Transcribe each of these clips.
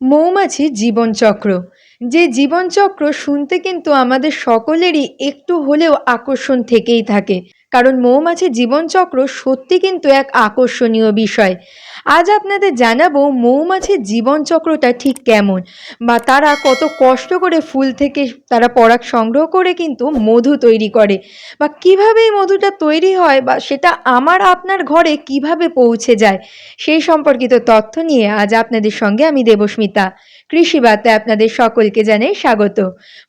মৌমাছি জীবনচক্র। যে জীবনচক্র শুনতে কিন্তু আমাদের সকলেরই একটু হলেও আকর্ষণ থেকেই থাকে। কারণ মৌমাছির জীবনচক্র সত্যি কিন্তু এক আকর্ষণীয় বিষয়। আজ আপনাদের জানাব মৌমাছির জীবনচক্রটা ঠিক কেমন বা তারা কত কষ্ট করে ফুল থেকে তারা পরাগ সংগ্রহ করে কিন্তু মধু তৈরি করে বা কীভাবে এই মধুটা তৈরি হয় বা সেটা আমার আপনার ঘরে কীভাবে পৌঁছে যায় সেই সম্পর্কিত তথ্য নিয়ে আজ আপনাদের সঙ্গে আমি দেবস্মিতা। কৃষি বার্তায় আপনাদের সকলকে জানাই স্বাগত।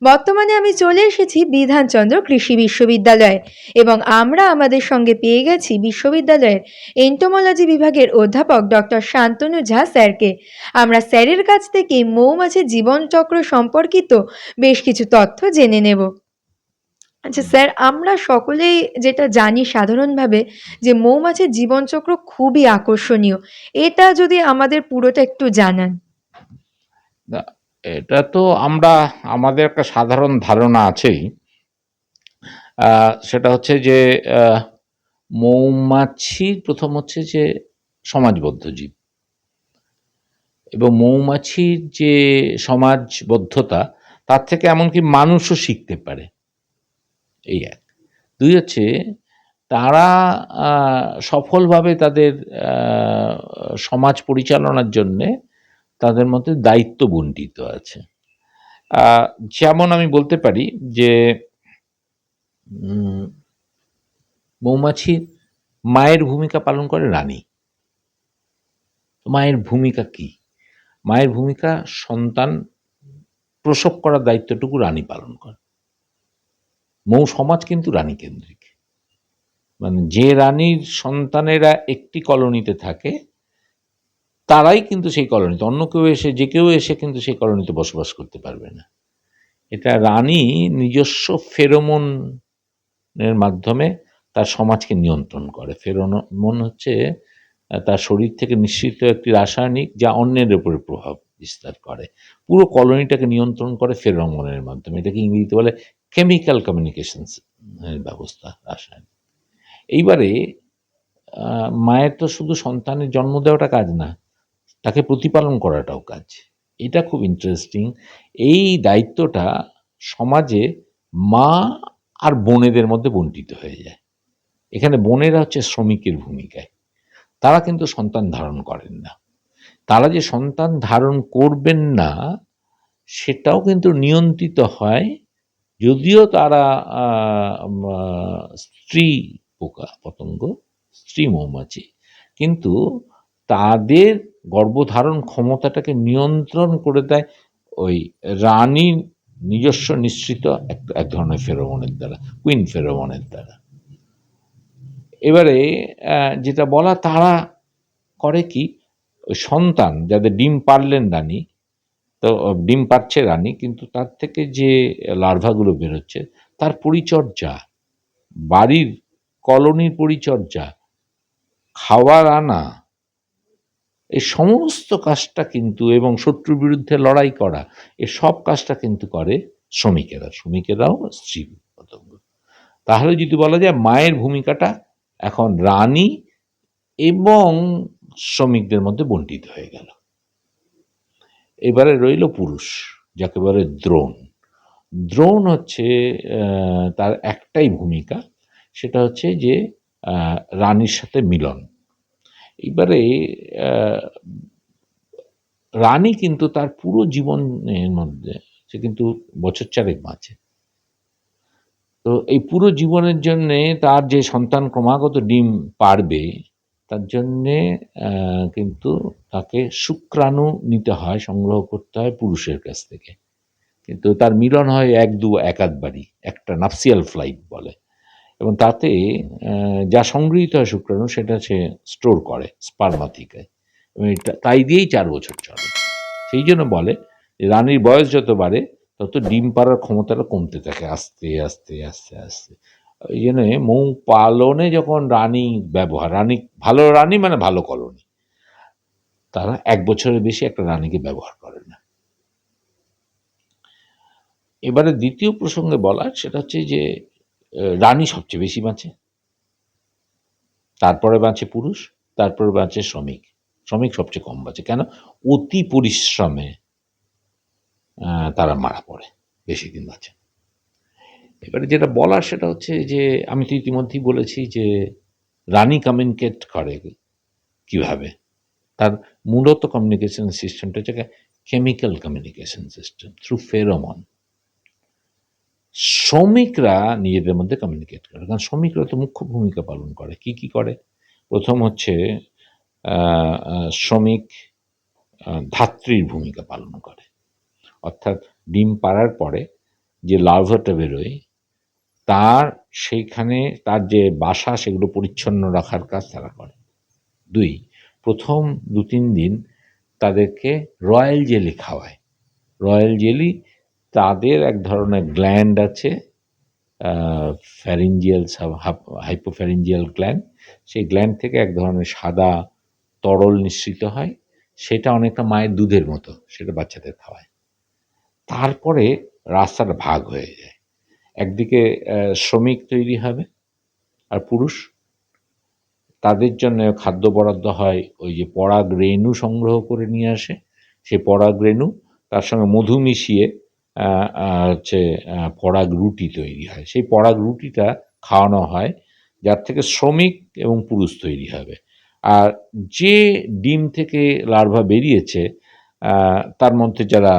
বর্তমানে আমি চলে এসেছি বিধানচন্দ্র কৃষি বিশ্ববিদ্যালয়ে এবং আমরা আমাদের সঙ্গে পেয়ে গেছি বিশ্ববিদ্যালয়ের এন্টোমোলজি বিভাগের অধ্যাপক ডক্টর শান্তনু ঝা স্যারকে। আমরা স্যারের কাছ থেকে মৌমাছির জীবনচক্র সম্পর্কিত বেশ কিছু তথ্য জেনে নেব। আচ্ছা স্যার, আমরা সকলেই যেটা জানি সাধারণভাবে যে মৌমাছির জীবনচক্র খুবই আকর্ষণীয়। এটা যদি আমাদের পুরোটা একটু জানান। এটা তো আমরা, আমাদের একটা সাধারণ ধারণা আছেই। সেটা হচ্ছে যে মৌমাছি প্রথম হচ্ছে যে সমাজবদ্ধ জীব। এবং মৌমাছির যে সমাজবদ্ধতা, তার থেকে এমনকি মানুষও শিখতে পারে। এই এক। দুই হচ্ছে, তারা সফলভাবে তাদের সমাজ পরিচালনার জন্যে তাদের মধ্যে দায়িত্ব বণ্টিত আছে। যেমন আমি বলতে পারি যে মৌমাছির মায়ের ভূমিকা পালন করে রানী। মায়ের ভূমিকা কি? মায়ের ভূমিকা সন্তান প্রসব করার দায়িত্বটুকু রানী পালন করে। মৌ সমাজ কিন্তু রানী কেন্দ্রিক। মানে যে রানীর সন্তানেরা একটি কলোনিতে থাকে তারাই কিন্তু সেই কলোনিতে, অন্য কেউ এসে, যে কেউ এসে কিন্তু সেই কলোনিতে বসবাস করতে পারবে না। এটা রানী নিজস্ব ফেরোমনের মাধ্যমে তার সমাজকে নিয়ন্ত্রণ করে। ফেরোমন হচ্ছে তার শরীর থেকে নিঃসৃত একটি রাসায়নিক যা অন্যের উপরে প্রভাব বিস্তার করে। পুরো কলোনিটাকে নিয়ন্ত্রণ করে ফেরোমনের মাধ্যমে। এটাকে ইংরেজিতে বলে কেমিক্যাল কমিউনিকেশনস ব্যবস্থা, রাসায়নিক। এইবারে মায়ের তো শুধু সন্তানের জন্ম দেওয়াটা কাজ না তাকে প্রতিপালন করাটাও কাজ। এটা খুব ইন্টারেস্টিং এই দায়িত্বটা সমাজে মা আর বোনেদের মধ্যে বন্টিত হয়ে যায়। এখানে বোনেরা হচ্ছে শ্রমিকের ভূমিকায়। তারা কিন্তু সন্তান ধারণ করেন না। তারা যে সন্তান ধারণ করবেন না, সেটাও কিন্তু নিয়ন্ত্রিত হয় যদিও তারা স্ত্রী পোকা, পতঙ্গ, স্ত্রী মৌমাছি। কিন্তু তাদের গর্ভধারণ ক্ষমতাটাকে নিয়ন্ত্রণ করে দেয় ওই রানীর নিজস্ব নিশ্চিত এক এক ধরনের ফেরোমনের দ্বারা, কুইন ফেরোমনের দ্বারা। এবারে যেটা বলা তারা করে কি সন্তান, যাদের ডিম পারলেন রানী, তো ডিম পাচ্ছে রানী, কিন্তু তার থেকে যে লার্ভাগুলো বেরোচ্ছে, তার পরিচর্যা, বাড়ির কলোনির পরিচর্যা, খাওয়ার আনা এই সমস্ত কাজটা কিন্তু এবং শত্রুর বিরুদ্ধে লড়াই করা, এ সব কাজটা কিন্তু করে শ্রমিকেরা। শ্রমিকেরাও স্ত্রী পতঙ্গ তাহলে যদি বলা যায় মায়ের ভূমিকাটা এখন রানী এবং শ্রমিকদের মধ্যে বন্টিত হয়ে গেল। এবারে রইল পুরুষ, যাকে বলে দ্রোণ। দ্রোণ হচ্ছে তার একটাই ভূমিকা, সেটা হচ্ছে যে রানীর সাথে মিলন। এবারে রানী কিন্তু তার পুরো জীবনের মধ্যে, সে কিন্তু বছর চারেক বাঁচে। তো এই পুরো জীবনের জন্যে তার যে সন্তান ক্রমাগত ডিম পারবে তার জন্যে কিন্তু তাকে শুক্রাণু নিতে হয়, সংগ্রহ করতে হয় পুরুষের কাছ থেকে। কিন্তু তার মিলন হয় এক দু একাধবারই একটা নাফসিয়াল ফ্লাইট বলে। এবং তাতে যা সংগৃহীত হয় শুক্রাণু, সেটা সে স্টোর করে স্পার্মাথিকায় এবং তাই দিয়েই চার বছর চলে। সেই জন্য বলে রানীর বয়স যত বাড়ে, তত ডিম পাড়ার ক্ষমতাটা কমতে থাকে আস্তে আস্তে আস্তে আস্তে। ওই জন্য মৌ পালনে যখন রানী ব্যবহার, রানী ভালো রানী মানে ভালো কলোনি, তারা এক বছরের বেশি একটা রানীকে ব্যবহার করে না। এবারে দ্বিতীয় প্রসঙ্গে বলার, সেটা হচ্ছে যে রানী সবচেয়ে বেশি বাঁচে। তারপরে বাঁচে পুরুষ, তারপরে বাঁচে শ্রমিক। শ্রমিক সবচেয়ে কম বাঁচে। কেন? অতি পরিশ্রমে তারা মারা পড়ে, বেশি দিন বাঁচে এবারে যেটা বলার সেটা হচ্ছে যে, আমি তো ইতিমধ্যেই বলেছি যে, রানী কমিউনিকেট করে কীভাবে? তার মূলত কমিউনিকেশন সিস্টেমটা হচ্ছে chemical communication system through pheromone শ্রমিকরা নিজেদের মধ্যে কমিউনিকেট করে। কারণ শ্রমিকরা তো মুখ্য ভূমিকা পালন করে। কি কি করে? প্রথম হচ্ছে শ্রমিক ধাত্রীর ভূমিকা পালন করে। অর্থাৎ ডিম পাড়ার পরে যে লার্ভাটা বেরোয়, তার সেইখানে, তার যে বাসা, সেগুলো পরিচ্ছন্ন রাখার কাজ তারা করে। দুই, প্রথম দু তিন দিন তাদেরকে রয়্যাল জেলি খাওয়ায়। রয়্যাল জেলি তাদের এক ধরনের গ্ল্যান্ড আছে ফ্যারিঞ্জিয়াল হাইপোফ্যারিঞ্জিয়াল গ্ল্যান্ড সেই গ্ল্যান্ড থেকে এক ধরনের সাদা তরল নিঃসৃত হয়, সেটা অনেকটা মায়ের দুধের মতো, সেটা বাচ্চাদের খাওয়ায়। তারপরে রাস্তাটা ভাগ হয়ে যায়। একদিকে শ্রমিক তৈরি হবে আর পুরুষ। তাদের জন্য খাদ্য বরাদ্দ হয় ওই যে পরাগ রেণু সংগ্রহ করে নিয়ে আসে। সেই পরাগ রেণু তার সঙ্গে মধু মিশিয়ে হচ্ছে পরাগ রুটি তৈরি হয়। সেই পরাগ রুটিটা খাওয়ানো হয়, যার থেকে শ্রমিক এবং পুরুষ তৈরি হবে। আর যে ডিম থেকে লার্ভা বেরিয়েছে তার মধ্যে যারা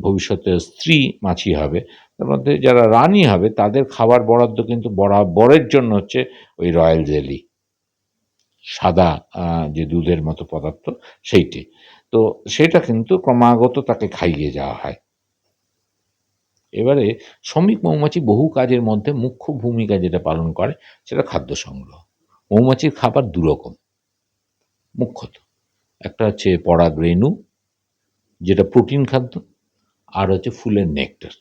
ভবিষ্যতে স্ত্রী, মাছি হবে, তার মধ্যে যারা রানী হবে, তাদের খাবার বরাদ্দ কিন্তু বরাবরের জন্য হচ্ছে ওই রয়্যাল জেলি। সাদা যে দুধের মতো পদার্থ, সেইটি। তো সেটা কিন্তু ক্রমাগত তাকে খাইয়ে যাওয়া হয়। এবারে শ্রমিক মৌমাছি বহু কাজের মধ্যে মুখ্য ভূমিকা যেটা পালন করে সেটা খাদ্য সংগ্রহ। মৌমাছির খাবার দুরকম মুখ্যত একটা হচ্ছে পরাগ রেণু যেটা প্রোটিন খাদ্য, আর হচ্ছে ফুলের নেকটার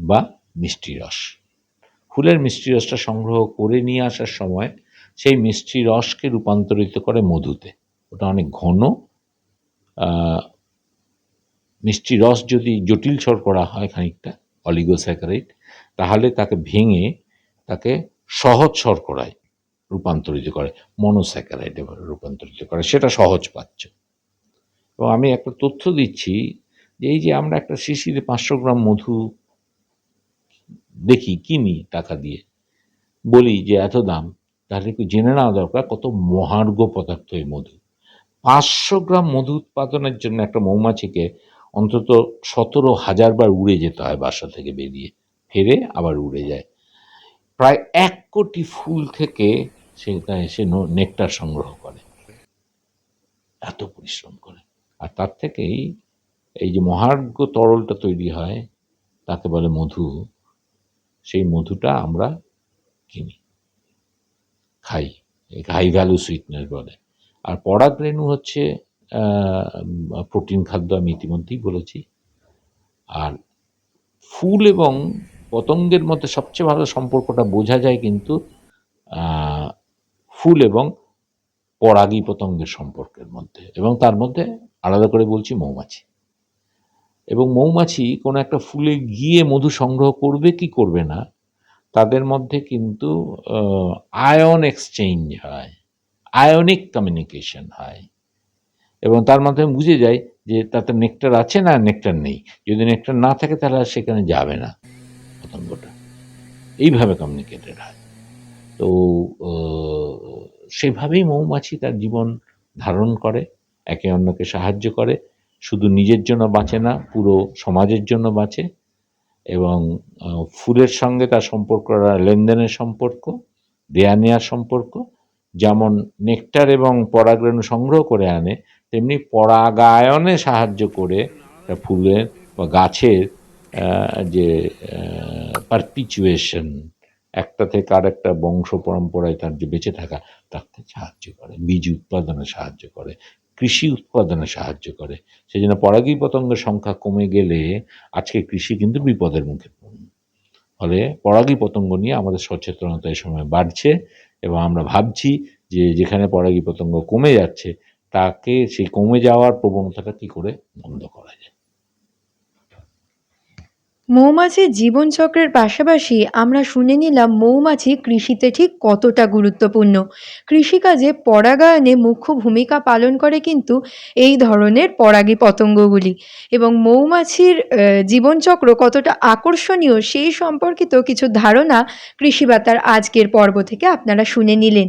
বা মিষ্টি রস। ফুলের মিষ্টি রসটা সংগ্রহ করে নিয়ে আসার সময় সেই মিষ্টি রসকে রূপান্তরিত করে মধুতে। ওটা অনেক ঘন মিষ্টি রস যদি জটিল স্বর করা হয় খানিকটা অলিগোস্যাকারাইড তাহলে তাকে ভেঙে তাকে সহজ শর্করায় রূপান্তরিত করে মনোস্যাকারাইডে রূপান্তরিত করে, সেটা সহজ পাচ্ছ। এবং আমি একটা তথ্য দিচ্ছি যে এই যে আমরা একটা শিশিরে পাঁচশো গ্রাম মধু দেখি, কিনি টাকা দিয়ে, বলি যে এত দাম, তাহলে একটু জেনে নেওয়া দরকার কত মহার্ঘ পদার্থ এই মধু। পাঁচশো গ্রাম মধু উৎপাদনের জন্য একটা মৌমাছিকে অন্তত সতেরো হাজার বার উড়ে যেতে হয় বাসা থেকে বেরিয়ে। ফেরে আবার উড়ে যায়। প্রায় এক কোটি ফুল থেকে সেটা এসে নেকটার সংগ্রহ করে। এত পরিশ্রম করে। আর তার থেকেই এই যে মহার্ঘ তরলটা তৈরি হয়, তাকে বলে মধু। সেই মধুটা আমরা কিনি। খাই। হাই ভ্যালু সুইটনেস বলে। আর পরাগ রেণু হচ্ছে প্রোটিন খাদ্য আমি ইতিমধ্যেই বলেছি। আর ফুল এবং পতঙ্গের মধ্যে সবচেয়ে ভালো সম্পর্কটা বোঝা যায় কিন্তু ফুল এবং পরাগী পতঙ্গের সম্পর্কের মধ্যে। এবং তার মধ্যে আলাদা করে বলছি মৌমাছি। এবং মৌমাছি কোনো একটা ফুলে গিয়ে মধু সংগ্রহ করবে কি করবে না, তাদের মধ্যে কিন্তু আয়ন এক্সচেঞ্জ হয়, আয়নিক কমিউনিকেশন হয়। এবং তার মাধ্যমে বুঝে যায় যে তাতে নেকটার আছে না নেকটার নেই। যদি নেকটার না থাকে তাহলে আর সেখানে যাবে না। পতঙ্গটা এইভাবে কমিউনিকেটেড হয়। তো সেভাবেই মৌমাছি তার জীবন ধারণ করে, একে অন্যকে সাহায্য করে। শুধু নিজের জন্য বাঁচে না, পুরো সমাজের জন্য বাঁচে এবং ফুলের সঙ্গে তার সম্পর্ক, লেনদেনের সম্পর্ক, দেয়া নেয়ার সম্পর্ক, যেমন নেকটার এবং পরাগরেণু সংগ্রহ করে আনে তেমনি পরাগায়নে সাহায্য করে ফুলের বা গাছের যে পারপিচুয়েশন একটা থেকে আর একটা বংশ পরম্পরায় তার যে বেঁচে থাকা, তাতে সাহায্য করে, বীজ উৎপাদনে সাহায্য করে, কৃষি উৎপাদনে সাহায্য করে। সেই জন্য পরাগী পতঙ্গের সংখ্যা কমে গেলে আজকে কৃষি কিন্তু বিপদের মুখে ফলে পরাগী পতঙ্গ নিয়ে আমাদের সচেতনতা এই সময় বাড়ছে এবং আমরা ভাবছি যে যেখানে পরাগী পতঙ্গ কমে যাচ্ছে তাকে সেই কমে যাওয়ার প্রবণতাটা কি করে বন্ধ করা যায়? মৌমাছির জীবনচক্রের পাশাপাশি আমরা শুনে নিলাম মৌমাছি কৃষিতে ঠিক কতটা গুরুত্বপূর্ণ। কৃষিকাজে পরাগায়নে মুখ্য ভূমিকা পালন করে কিন্তু এই ধরনের পরাগী পতঙ্গগুলি এবং মৌমাছির জীবনচক্র কতটা আকর্ষণীয় সেই সম্পর্কিত কিছু ধারণা কৃষিবার্তার আজকের পর্ব থেকে আপনারা শুনে নিলেন।